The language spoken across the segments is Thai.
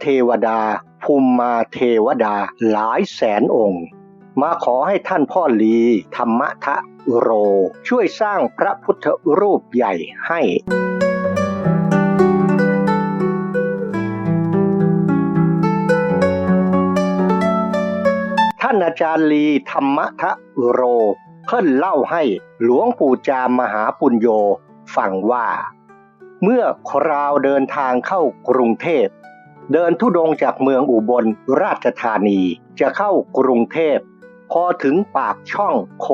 เทวดา ภูมิมาเทวดาหลายแสนองค์ มาขอให้ท่านพ่อลีธรรมทะโร ช่วยสร้างพระพุทธรูปใหญ่ให้ท่านอาจารย์ลีธรรมทะโร เพิ่นเล่าให้หลวงปู่จามมหาปุญโยฟังว่า เมื่อคราวเดินทางเข้ากรุงเทพ เดินทุดงจากเมืองอุบลราชธานี จะเข้ากรุงเทพ พอถึงปากช่องโค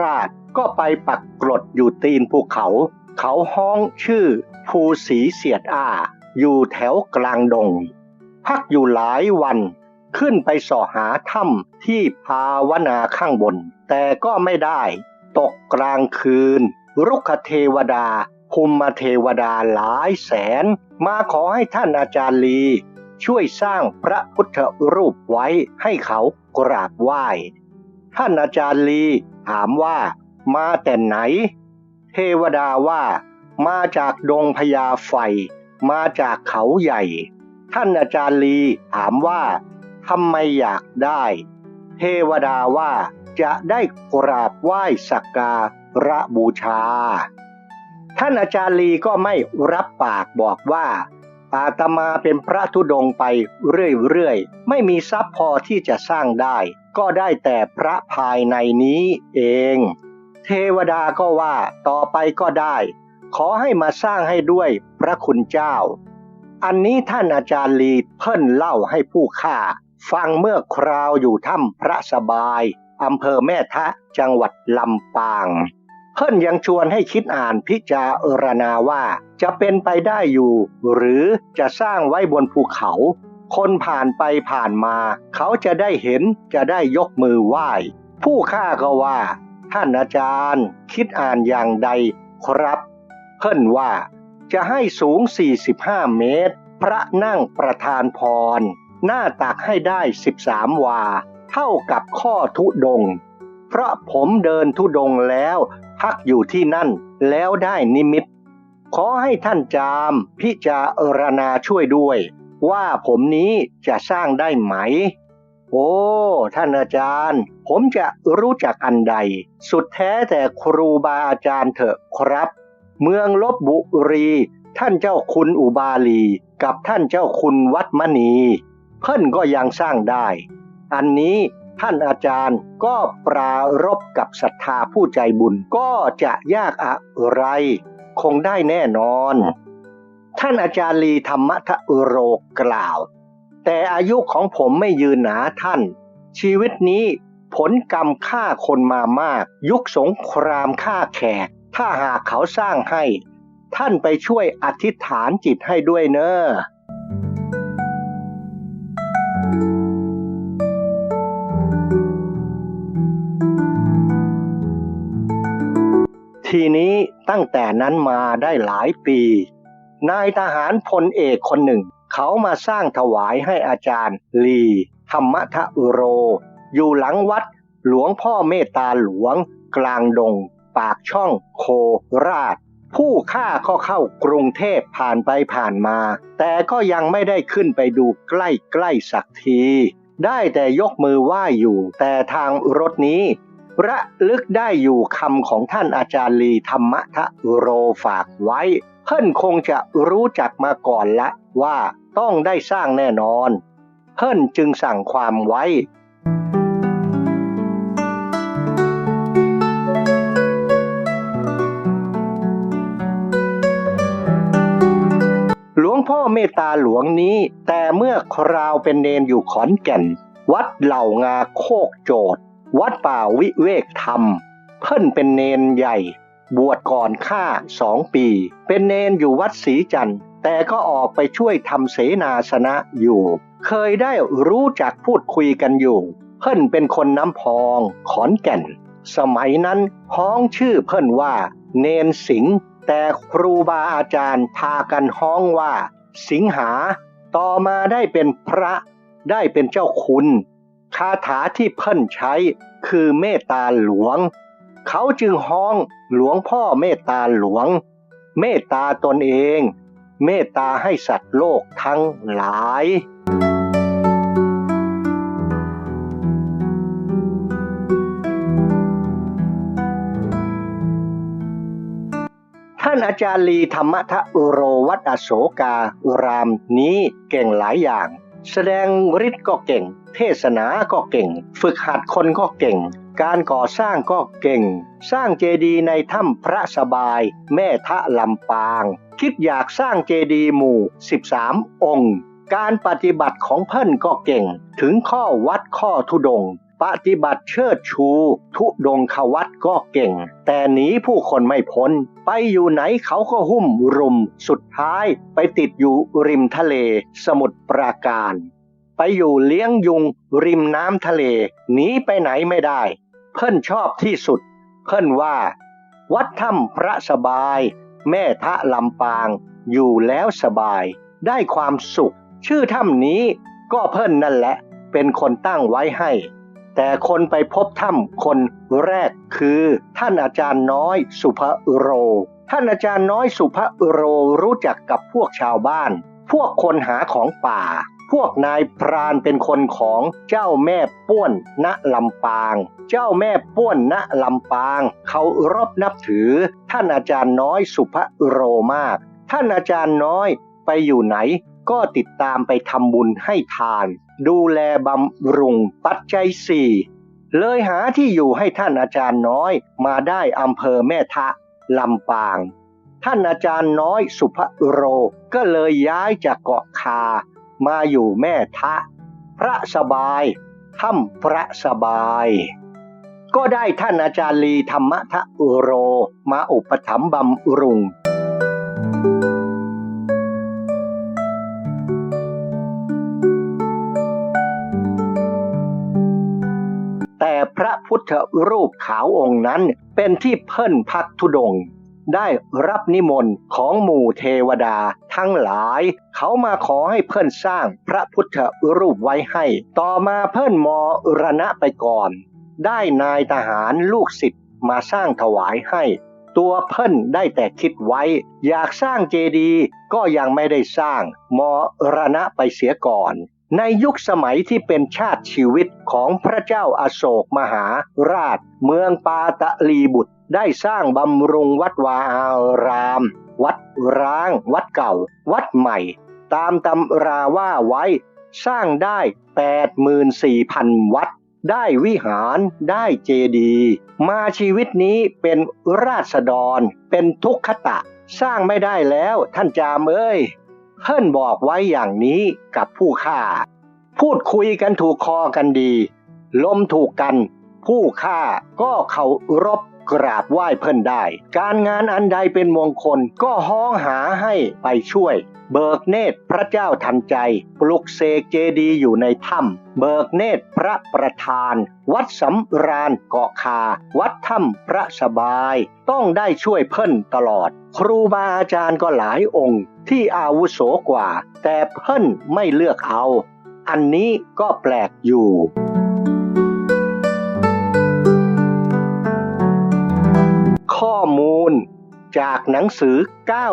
ราช ก็ไปปักกรดอยู่ตีนภูเขา เขาห้องชื่อภูสีเสียดอาอยู่แถวกลางดง พักอยู่หลายวันขึ้นไปสอหาถ้ำที่ภาวนาข้างบน แต่ก็ไม่ได้ ตกกลางคืน รุกขเทวดา ภูมิเทวดาหลายแสน มาขอให้ท่านอาจารย์ลี ช่วยสร้างพระพุทธรูปไว้ให้เขากราบไหว้ ท่านอาจารย์ลีถามว่ามาแต่ไหน เทวดาว่า มาจากดงพญาไฟ มาจากเขาใหญ่ ท่านอาจารย์ลีถามว่าทำไมอยากได้ เทวดาว่าจะได้กราบไหว้สักการะบูชา ท่านอาจารย์ลีก็ไม่รับปากบอกว่าอาตมาเป็นพระธุดงไปเรื่อยๆ ไม่มีทรัพย์พอที่จะสร้างได้ ก็ได้แต่พระภายในนี้เอง เทวดาก็ว่าต่อไปก็ได้ ขอให้มาสร้างให้ด้วยพระคุณเจ้า อันนี้ท่านอาจารย์ลีเพิ่นเล่าให้ผู้ฆ่าฟังเมื่อคราวอยู่ถ้ำพระสบายอำเภอแม่ทะจังหวัดลำปาง เพิ่นยังชวนให้คิดอ่านพิจารณาว่า จะเป็นไปได้อยู่ หรือจะสร้างไว้บนภูเขา คนผ่านไปผ่านมา เขาจะได้เห็นจะได้ยกมือไหว้ ผู้ฆ่าก็ว่า ท่านอาจารย์ คิดอ่านอย่างใดครับ เพิ่นว่า จะให้สูง 45 เมตร พระนั่งประธานพร หน้าตักให้ได้ 13 วา เท่ากับข้อทุดง เพราะผมเดินทุดงแล้ว พักอยู่ที่นั่นแล้วได้นิมิต ขอให้ท่านจามพิจารณาช่วยด้วย ว่าผมนี้จะสร้างได้ไหม โอ้ ท่านอาจารย์ ผมจะรู้จักอันใด สุดแท้แต่ครูบาอาจารย์เถอะครับ เมืองลบบุรี ท่านเจ้าคุณอุบาลี กับท่านเจ้าคุณวัดมณี เพิ่นก็ยังสร้างได้ อันนี้ ท่านอาจารย์ก็ปรารบกับศรัทธาผู้ใจบุญก็จะยากอะไร คงได้แน่นอน ท่านอาจารย์ลีธรรมทะโรกล่าว แต่อายุของผมไม่ยืนหนาท่าน ชีวิตนี้ผลกรรมฆ่าคนมามาก ยุคสงครามฆ่าแขก ถ้าหากเขาสร้างให้ ท่านไปช่วยอธิษฐานจิตให้ด้วยเนอะ ทีนี้ตั้งแต่นั้นมาได้หลายปี นายทหารพลเอกคนหนึ่ง เขามาสร้างถวายให้อาจารย์ลี ธรรมทะโร อยู่หลังวัดหลวงพ่อเมตตาหลวง กลางดง ปากช่องโคราช ผู้ฆ่าก็เข้ากรุงเทพผ่านไปผ่านมา แต่ก็ยังไม่ได้ขึ้นไปดูใกล้ๆสักที ได้แต่ยกมือไหว้อยู่ แต่ทางรถนี้ ระลึกได้อยู่คำของท่านอาจารย์ลีธรรมทะโรฝากไว้ เพิ่นคงจะรู้จักมาก่อนละว่าต้องได้สร้างแน่นอน เพิ่นจึงสั่งความไว้ หลวงพ่อเมตตาหลวงนี้ แต่เมื่อคราวเป็นเนนอยู่ขอนแก่น วัดเหล่างาโคกโจด วัดป่าวิเวกธรรม เพิ่นเป็นเนนใหญ่ บวชก่อนข้าสองปี เป็นเนนอยู่วัดศรีจันทร์แต่ก็ออกไปช่วยทำเสนาสนะอยู่ เคยได้รู้จักพูดคุยกันอยู่ เพิ่นเป็นคนน้ำพอง ขอนแก่น สมัยนั้นฮ้องชื่อเพิ่นว่า เนนสิงแต่ครูบาอาจารย์พากันฮ้องว่า สิงหา ต่อมาได้เป็นพระ ได้เป็นเจ้าคุณ คาถาที่เพิ่นใช้คือเมตตาหลวง เขาจึงฮ้องหลวงพ่อเมตตาหลวง เมตตาตนเอง เมตตาให้สัตว์โลกทั้งหลาย ท่านอาจารย์ลีธรรมทะโรวัดอโศการามนี้เก่งหลายอย่าง แสดงฤทธิ์ก็เก่ง เทศนาก็เก่ง ฝึกหัดคนก็เก่ง การก่อสร้างก็เก่ง สร้างเจดีย์ในถ้ำพระสบาย แม่ทะลำปาง คิดอยากสร้างเจดีย์หมู่ 13 องค์ การปฏิบัติของเพิ่นก็เก่ง ถึงข้อวัดข้อทุดง ปฏิบัติเชิดชู ทุดงควัดก็เก่ง แต่หนีผู้คนไม่พ้น ไปอยู่ไหนเขาก็หุ้มรุม สุดท้ายไปติดอยู่ริมทะเล สมุทรปราการ ไปอยู่เลี้ยงยุง ริมน้ำทะเล หนีไปไหนไม่ได้ เพิ่นชอบที่สุด เพิ่นว่า วัดถ้ำพระสบาย แม่ทะลำปาง อยู่แล้วสบาย ได้ความสุข ชื่อถ้ำนี้ก็เพิ่นนั่นแหละ เป็นคนตั้งไว้ให้ แต่คนไปพบถ้ำคนแรกคือ ท่านอาจารย์น้อยสุภโร ท่านอาจารย์น้อยสุภโรรู้จักกับพวกชาวบ้าน พวกคนหาของป่า พวกนายพรานเป็นคนของเจ้าแม่ป้วนณลำปาง เจ้าแม่ป้วนณลำปาง เขารบนับถือ ท่านอาจารย์น้อยสุภโรมาก ท่านอาจารย์น้อยไปอยู่ไหน ก็ติดตามไปทำบุญให้ทาน ดูแลบำรุงปัจจัยสี่เลยหาที่อยู่ให้ท่านอาจารย์น้อยมาได้อำเภอแม่ทะลำปาง ท่านอาจารย์น้อยสุภโรก็เลยย้ายจากเกาะคา มาอยู่แม่ทะ พระสบายถ้ำพระสบาย ก็ได้ท่านอาจารย์ลีธรรมทะโรมาอุปถัมภ์บำรุงแต่ พระพุทธรูปขาวองค์นั้น เป็นที่เพิ่นพักธุดง ได้รับนิมนต์ของหมู่เทวดาทั้งหลาย เขามาขอให้เพิ่นสร้างพระพุทธรูปไว้ให้ ต่อมาเพิ่นมรณะไปก่อน ได้นายทหารลูกศิษย์มาสร้างถวายให้ ตัวเพิ่นได้แต่คิดไว้ อยากสร้างเจดีย์ก็ยังไม่ได้สร้างมรณะไปเสียก่อน ในยุคสมัยที่เป็นชาติชีวิตของพระเจ้าอาโศกมหาราช เมืองปาตะลีบุตรได้สร้างบำรุงวัดวาอาราม วัดร้าง วัดเก่า วัดใหม่ ตามตำราว่าไว้ สร้างได้ 84,000 วัด ได้วิหาร ได้เจดี มาชีวิตนี้เป็นราษฎร เป็นทุกขตะ สร้างไม่ได้แล้วท่านจามเอ้ย เพิ่นบอกไว้อย่างนี้กับผู้ฆ่า พูดคุยกันถูกคอกันดีลมถูกกัน ผู้ฆ่าก็เขารบ กราบไหว้เพิ่นได้ การงานอันใดเป็นมงคลก็ห้องหาให้ไปช่วย เบิกเนตรพระเจ้าทันใจ ปลุกเสกเจดีย์อยู่ในถ้ำเบิกเนตรพระประธาน วัดสำราญเกาะคา วัดถ้ำพระสบาย ต้องได้ช่วยเพิ่นตลอด ครูบาอาจารย์ก็หลายองค์ ที่อาวุโสกว่า แต่เพิ่นไม่เลือกเอา อันนี้ก็แปลกอยู่ จากหนังสือ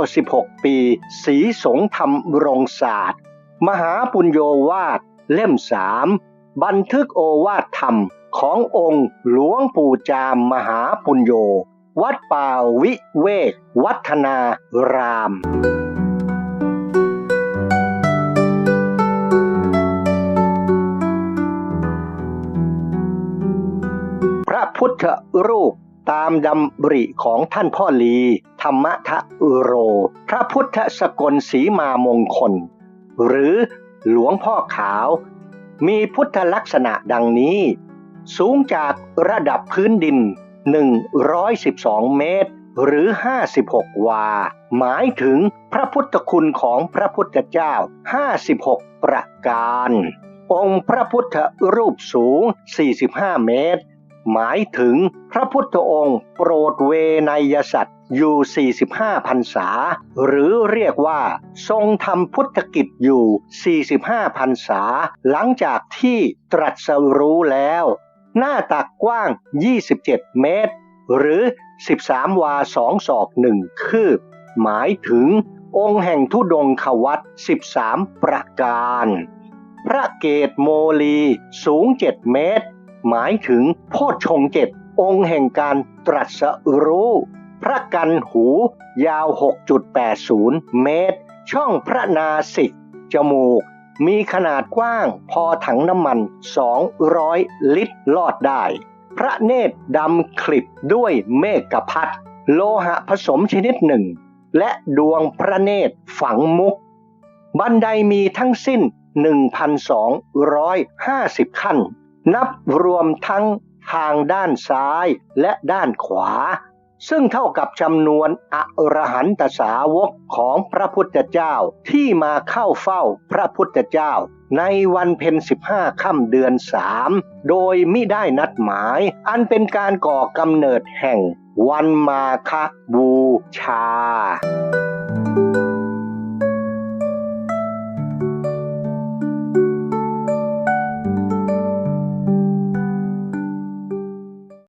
96 ปี สีสงธรรมรงศาสตร์ มหาปุญโยวาท เล่มสามบันทึกโอวาทธรรมขององค์หลวงปู่จามมหาปุญโย วัดป่าวิเวกวัฒนาราม พระพุทธรูป ตามดำริของท่านพ่อลี ธรรมทะโร พระพุทธสกลสีมามงคล หรือหลวงพ่อขาว มีพุทธลักษณะดังนี้ สูงจากระดับพื้นดิน 112 เมตร หรือ 56 วา หมายถึงพระพุทธคุณของพระพุทธเจ้า 56 ประการ องค์พระพุทธรูปสูง 45 เมตร หมายถึงพระพุทธองค์ โปรดเวนยสัตว์อยู่ 45พรรษา หรือเรียกว่า ทรงทำพุทธกิจอยู่ 45พรรษา หลังจากที่ตรัสรู้แล้ว หน้าตักกว้าง 27 เมตร หรือ 13 วา2ศอกหนึ่งคืบ หมายถึงองค์แห่งทุดงควัต13 ประการ พระเกตโมลีสูง 7 เมตร หมายถึงโพชฌงเจ็ดองค์แห่งการตรัสรู้ พระกันหูยาว 6.80 เมตร ช่องพระนาสิก จมูก มีขนาดกว้างพอถังน้ำมัน 200 ลิตรลอดได้ พระเนตรดำคลิบด้วยเมฆพัดโลหะผสมชนิดหนึ่ง และดวงพระเนตรฝังมุก บันไดมีทั้งสิ้น 1,250 ขั้น นับรวมทั้งทางด้านซ้ายและด้านขวา ซึ่งเท่ากับจำนวนอรหันตสาวกของพระพุทธเจ้าที่มาเข้าเฝ้าพระพุทธเจ้า ในวันเพ็ญสิบห้าค่ำเดือนสามโดยมิได้นัดหมาย อันเป็นการก่อกำเนิดแห่งวันมาคบูชา